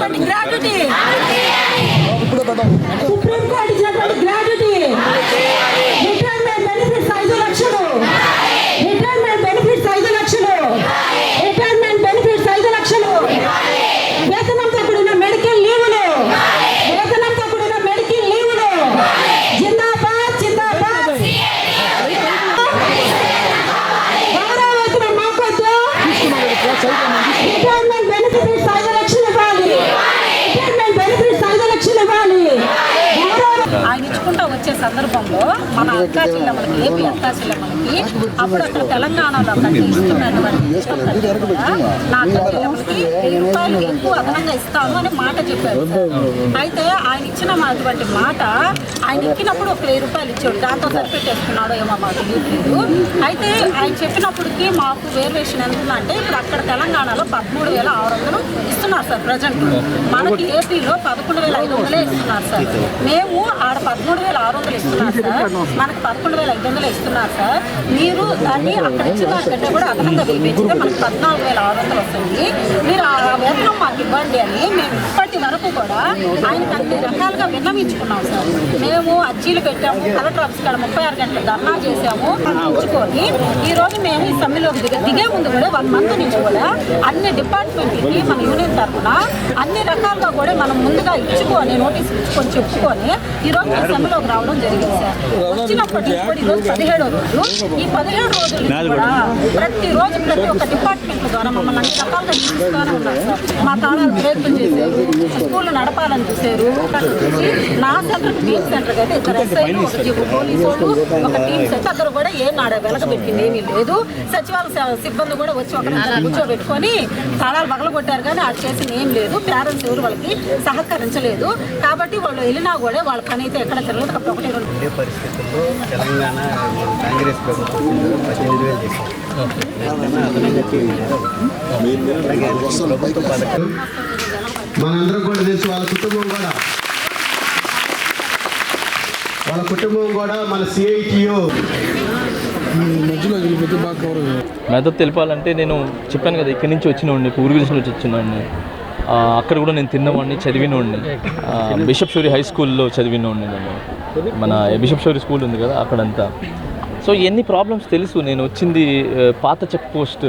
Gratuity supreme court వచ్చే సందర్భంలో మన అక్కా చెల్లెమ్మలకి ఏపీ అక్కా చెల్లెమ్మలకి అప్పుడు అక్కడ తెలంగాణలో కంటే ఇస్తున్నటువంటి ఇష్టం కంటే కూడా నా అక్కా చెల్లెమ్మలకి వెయ్యి రూపాయలు ఎక్కువ అదనంగా ఇస్తాను అని మాట చెప్పారు. అయితే ఆయన ఇచ్చిన మా అటువంటి మాట ఆయన ఎక్కినప్పుడు ఒక వెయ్యి రూపాయలు ఇచ్చాడు. దాంతో సరిపెట్టేసుకున్నాడో ఏమో మాకు తెలియట్లేదు. అయితే ఆయన చెప్పినప్పటికీ మాకు వేరియేషన్ ఎంత ఉందంటే ఇప్పుడు అక్కడ తెలంగాణలో పదమూడు వేల ఆరు వందలు ఇస్తున్నారు సార్ ప్రజెంట్. మనకి ఏపీలో పదకొండు వేల ఐదు వందలే ఇస్తున్నారు సార్. మేము ఆడ పదమూడు వేల ఆరు వందలు ఇస్తున్నారు సార్. మనకి పదకొండు వేల ఐదు వందలు ఇస్తున్నారు సార్. మీరు దాన్ని అక్కడ ఇచ్చిన దానికంటే కూడా అదనంగా వెయ్యి మనకి పద్నాలుగు వేల ఆరు వందలు వస్తుంది. మీరు ఆ వేతనం మాకు ఇవ్వండి అని మేము కూడా ఆయనకి అన్ని రకాలుగా విన్నవించుకున్నాం సార్. మేము అర్జీలు పెట్టాము కలెక్టర్ ఆఫీస్ కాడ ముప్పై ఆరు గంటలు ధర్నా చేశాము ఉంచుకొని ఈ రోజు మేము ఈ సమ్మెలోకి దిగ దిగే ముందు కూడా వన్ మంత్ నుంచి కూడా అన్ని డిపార్ట్మెంట్కి మన యూనియన్ తరఫున అన్ని రకాలుగా కూడా మనం ముందుగా ఇచ్చుకొని నోటీస్ ఇచ్చుకొని చెప్పుకొని ఈ రోజు ఈ సమ్మెలోకి రావడం జరిగింది సార్. వచ్చినప్పటి నుంచి కూడా ఈ రోజు పదిహేడో రోజు ఈ పదిహేడు రోజులు కూడా ప్రతి రోజు ప్రతి ఒక్క డిపార్ట్మెంట్ ద్వారా మమ్మల్ని అన్ని రకాలుగా ఉన్నారు సార్. మా తాళాలు ప్రయత్నం చేశారు స్కూల్ నడపాలని చూశారు చూసి నా సెంటర్ టీమ్ సెంటర్ అయితే ఇద్దరు ఎస్ఐలు ఒక పోలీసు వాళ్ళు, ఒక టీమ్ సెట్ అందరూ కూడా ఏ నాడ వెలగబెట్టింది ఏమీ లేదు. సచివాలయ సిబ్బంది కూడా వచ్చి ఒక నిమిషం కూర్చోబెట్టుకొని తాళాలు పగలగొట్టారు కానీ అది చేసింది ఏం లేదు. పేరెంట్స్ ఎవరు వాళ్ళకి సహకరించలేదు. కాబట్టి వాళ్ళు వెళ్ళినా కూడా వాళ్ళ పని అయితే ఎక్కడ జరగదు అప్పుడు ఒకటి రెండు. ఇదే పరిస్థితుల్లో తెలంగాణ కాంగ్రెస్ ప్రభుత్వం పద్దెనిమిది వేలు చేశారు దానికన్నా అదనంగా మనందరం కూడా తెలుసు వాళ్ళ కుటుంబం కూడా. వాళ్ళ కుటుంబం కూడా మన సిఐటియు మెదక్ తెలిపాలంటే నేను చెప్పాను కదా ఇక్కడి నుంచి వచ్చినవాడిని పూర్వీకుల నుంచి వచ్చినవాడిని ఆ, అక్కడ కూడా నేను తిన్నవాడిని చదివినవాడిని బిషప్ షూరి హై స్కూల్లో చదివినవాడిని నేను. మన బిషప్ షూరి స్కూల్ ఉంది కదా అక్కడంతా. సో ఎన్ని ప్రాబ్లమ్స్ తెలుసు? నేను వచ్చింది పాత చెక్ పోస్ట్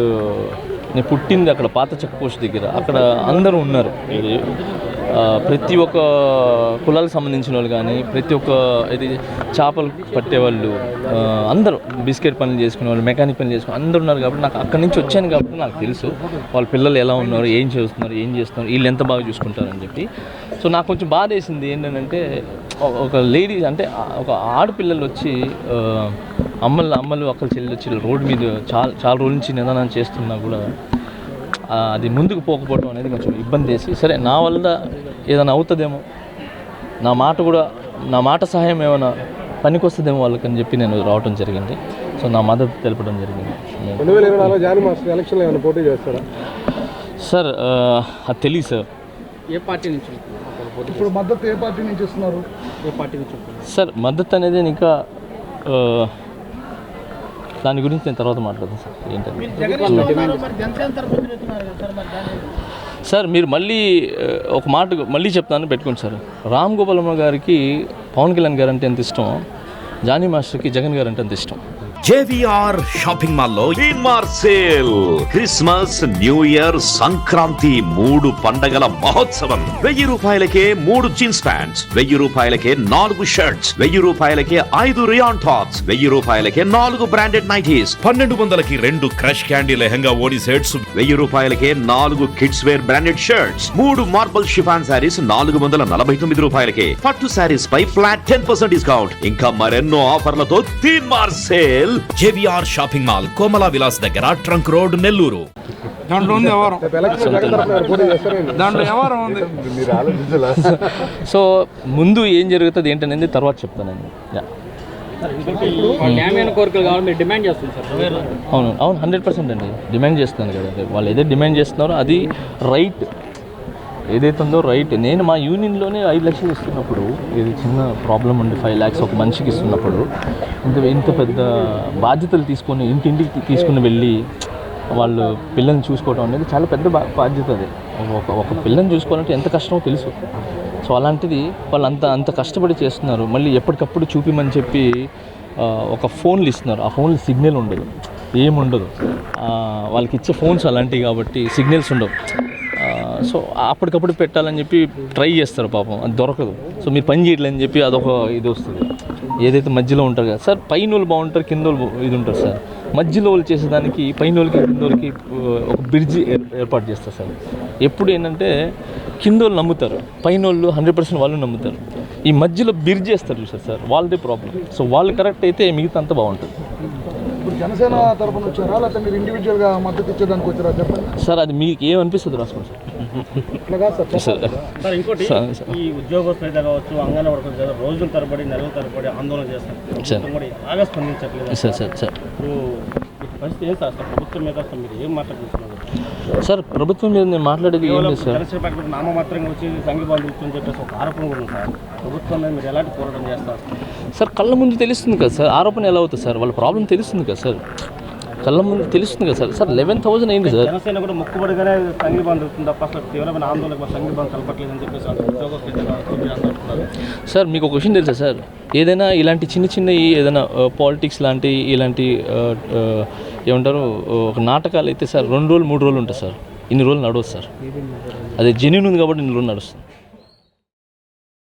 నేను పుట్టింది అక్కడ పాత చెక్ పోస్ట్ దగ్గర. అక్కడ అందరూ ఉన్నారు. ఇది, ప్రతి ఒక్క కులాలకు సంబంధించిన వాళ్ళు కానీ ప్రతి ఒక్క ఇది చేపలు పట్టేవాళ్ళు అందరూ బిస్కెట్ పనులు చేసుకునే వాళ్ళు మెకానిక్ పనులు చేసుకునే అందరూ ఉన్నారు కాబట్టి నాకు అక్కడి నుంచి వచ్చాను కాబట్టి నాకు తెలుసు వాళ్ళ పిల్లలు ఎలా ఉన్నారు ఏం చేస్తున్నారు ఏం చేస్తున్నారు వీళ్ళు ఎంత బాగా చూసుకుంటారని చెప్పి. సో నాకు కొంచెం బాధ వేసింది ఏంటంటే ఒక- లేడీస్ లేడీ అంటే ఒక ఆడపిల్లలు వచ్చి అమ్మలు అమ్మలు అక్కలు చెల్లెలు వచ్చి రోడ్డు మీద చాలా చాలా రోజుల నుంచి నిదానం చేస్తున్నా కూడా అది ముందుకు పోకపోవడం అనేది కొంచెం ఇబ్బంది వేసి సరే నా వల్ల ఏదైనా అవుతుందేమో నా మాట కూడా నా మాట సహాయం ఏమైనా పనికొస్తుందేమో వాళ్ళకి అని చెప్పి నేను రావడం జరిగింది. సో నా మద్దతు తెలపడం జరిగింది. నేను- రెండు వేల ఇరవై నాలుగు జానీ మాస్టర్ ఎలక్షన్లో ఏమైనా పోటీ చేస్తారా సార్ ఆ, అది తెలియదు సార్. ఏ పార్టీ నుంచి ఇప్పుడు మద్దతు ఏ పార్టీ నుంచి ఇస్తున్నారు? ఏ పార్టీ నుంచి సార్ మద్దతు అనేది ఇంకా ఆ, దాని గురించి నేను తర్వాత మాట్లాడతాను సార్. ఏంటంటే సార్ మీరు మళ్ళీ ఒక మాట మళ్ళీ చెప్తాను పెట్టుకోండి సార్. రామ్ గోపాలమ్మ గారికి పవన్ కళ్యాణ్ గారు అంటే ఎంత ఇష్టం? జానీ మాస్టర్కి జగన్ గారు అంటే ఎంత ఇష్టం? జేవిఆర్ షాపింగ్ మాల్లో ఇన్మార్ sale Christmas new year Sankranti మూడు పండగల మహోత్సవం. వెయ్యి రూపాయలకే మూడు జీన్స్ ప్యాంట్స్ వెయ్యి రూపాయలకే నాలుగు షర్ట్స్ వెయ్యి రూపాయలకే ఐదు రియాన్ టాప్స్ వెయ్యి రూపాయలకే నాలుగు బ్రాండెడ్ నైటీస్. పన్నెండు వందలకి రెండు క్రష్ క్యాండీ లెహంగా ఓడి సెట్స్ వెయ్యి రూపాయలకే నాలుగు కిడ్స్ వేర్ బ్రాండెడ్ షర్ట్స్ మూడు మార్బల్ షిఫాన్ శారీస్ నాలుగు వందల నలభై తొమ్మిది రూపాయలకే పట్టు శారీస్ పై ఫ్లాట్ టెన్ పర్సెంట్ డిస్కౌంట్ ఇంకా మరెన్నో ఆఫర్లతో Teen Maar sale JVR shopping mall Komala Vilas దగ్గర ట్రంక్ రోడ్ నెల్లూరు. దాంట్లో ఉంది ఎవరు? దాంట్లో ఎవరు ఉంది? సో ముందు ఏం జరుగుతుంది ఏంటనేది తర్వాత చెప్తానండి యా. న్యాయమైన కోరికలు కావాలి మీరు డిమాండ్ చేస్తుంది సార్. అవును అవును హండ్రెడ్ పర్సెంట్ అండి. డిమాండ్ చేస్తున్నాను కదా. వాళ్ళు ఏదైతే డిమాండ్ చేస్తున్నారో అది రైట్ ఏదైతే ఉందో రైట్ నేను మా యూనియన్లోనే ఐదు లక్షలు ఇస్తున్నప్పుడు ఇది చిన్న ప్రాబ్లం ఉంది ఫైవ్ ల్యాక్స్ ఒక మనిషికి ఇస్తున్నప్పుడు ఇంత ఇంత పెద్ద బాధ్యతలు తీసుకొని ఇంటింటికి తీసుకుని వెళ్ళి వాళ్ళు పిల్లల్ని చూసుకోవడం అనేది చాలా పెద్ద బా- బాధ్యత అది. ఒక ఒక పిల్లని చూసుకోవాలంటే ఎంత కష్టమో తెలుసు. సో అలాంటిది వాళ్ళు అంత అంత కష్టపడి చేస్తున్నారు. మళ్ళీ ఎప్పటికప్పుడు చూపిమని చెప్పి ఒక ఫోన్లు ఇస్తున్నారు. ఆ ఫోన్లు సిగ్నల్ ఉండదు. ఏముండదు వాళ్ళకి ఇచ్చే ఫోన్స్ అలాంటివి కాబట్టి సిగ్నల్స్ ఉండవు. సో అప్పటికప్పుడు పెట్టాలని చెప్పి ట్రై చేస్తారు పాపం అది దొరకదు. సో మీరు పని చేయట్లేదని చెప్పి అదొక ఇది వస్తుంది. ఏదైతే మధ్యలో ఉంటారు కదా సార్ పైన వాళ్ళు బాగుంటారు కింద వాళ్ళు ఇది ఉంటారు సార్. మధ్యలో వాళ్ళు చేసేదానికి పైన వాళ్ళకి కింద వాళ్ళకి ఒక బ్రిడ్జి ఏర్- ఏర్పాటు చేస్తారు సార్. ఎప్పుడు ఏంటంటే కింద వాళ్ళు నమ్ముతారు పైన వాళ్ళు హండ్రెడ్ పర్సెంట్ వాళ్ళు నమ్ముతారు. ఈ మధ్యలో బ్రిడ్జ్ చేస్తారు చూసారు సార్ వాళ్ళదే ప్రాబ్లం. సో వాళ్ళు కరెక్ట్ అయితే మిగతా అంతా బాగుంటుంది. ఇప్పుడు జనసేన తరపున వచ్చారా? లేకపోతే మీరు ఇండివిజువల్గా మద్దతు ఇచ్చేదానికి వచ్చారా? చెప్పండి. సార్ అది మీకు ఏమనిపిస్తుంది రాసుకోండి సార్? సార్ ఇంకోటి. ఈ ఉద్యోగస్తులు అయితే కావచ్చు అంగన్వాడీ రోజుల తరబడి నెలల తరబడి ఆందోళన చేస్తారు బాగా స్పందించట్లేదు? Sir sir sir. పరిస్థితి ఏం సార్? అసలు ప్రభుత్వం మీద అసలు మీరు ఏం మాట్లాడుతున్నారు? సార్ ప్రభుత్వం మీద నేను మాట్లాడేది ఏం లేదు సార్. జనసేన పార్టీ నామమాత్రంగా వచ్చి సంఘీభావం అని చెప్పేసి ఒక ఆరోపణ కూడా ఉంది సార్. ప్రభుత్వం మీద మీరు ఎలాంటి పోరాటం చేస్తారు? సార్ కళ్ళ ముందు తెలుస్తుంది కదా సార్ ఆరోపణ ఎలా అవుతుంది సార్? వాళ్ళ ప్రాబ్లం తెలుస్తుంది కదా సార్. కళ్ళ ముందు తెలుస్తుంది కదా సార్. సార్ లెవెన్ థౌసండ్ అయింది సార్. జనసేన కూడా మొక్కుబడిగానే సంఘీభావం జరుగుతుంది తప్ప అసలు తీవ్రమైన ఆందోళన సంఘీభావం కలపట్లేదని చెప్పేసి. సార్ మీకు ఒక విషయం తెలుసా సార్? ఏదైనా ఇలాంటి చిన్న చిన్న ఏదైనా పాలిటిక్స్ లాంటి ఇలాంటి ఏమంటారు ఒక నాటకాలు అయితే సార్ రెండు రోజులు మూడు రోజులు ఉంటాయి సార్. ఇన్ని రోజులు నడవదు సార్. అదే జెన్యున్ ఉంది కాబట్టి ఇన్ని రోజులు నడుస్తుంది.